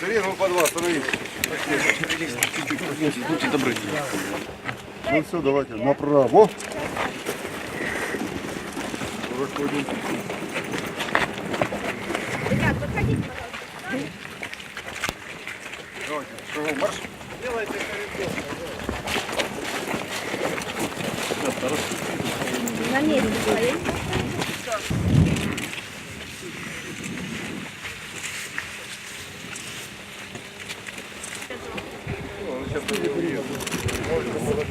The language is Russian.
Зарезал по два, остановись. Будьте добры. Ну все, давайте направо. Выходим. Ребят, подходите, пожалуйста. Давайте, шагом марш. Делайте коридор. Намеренно своей. сейчас не уеду.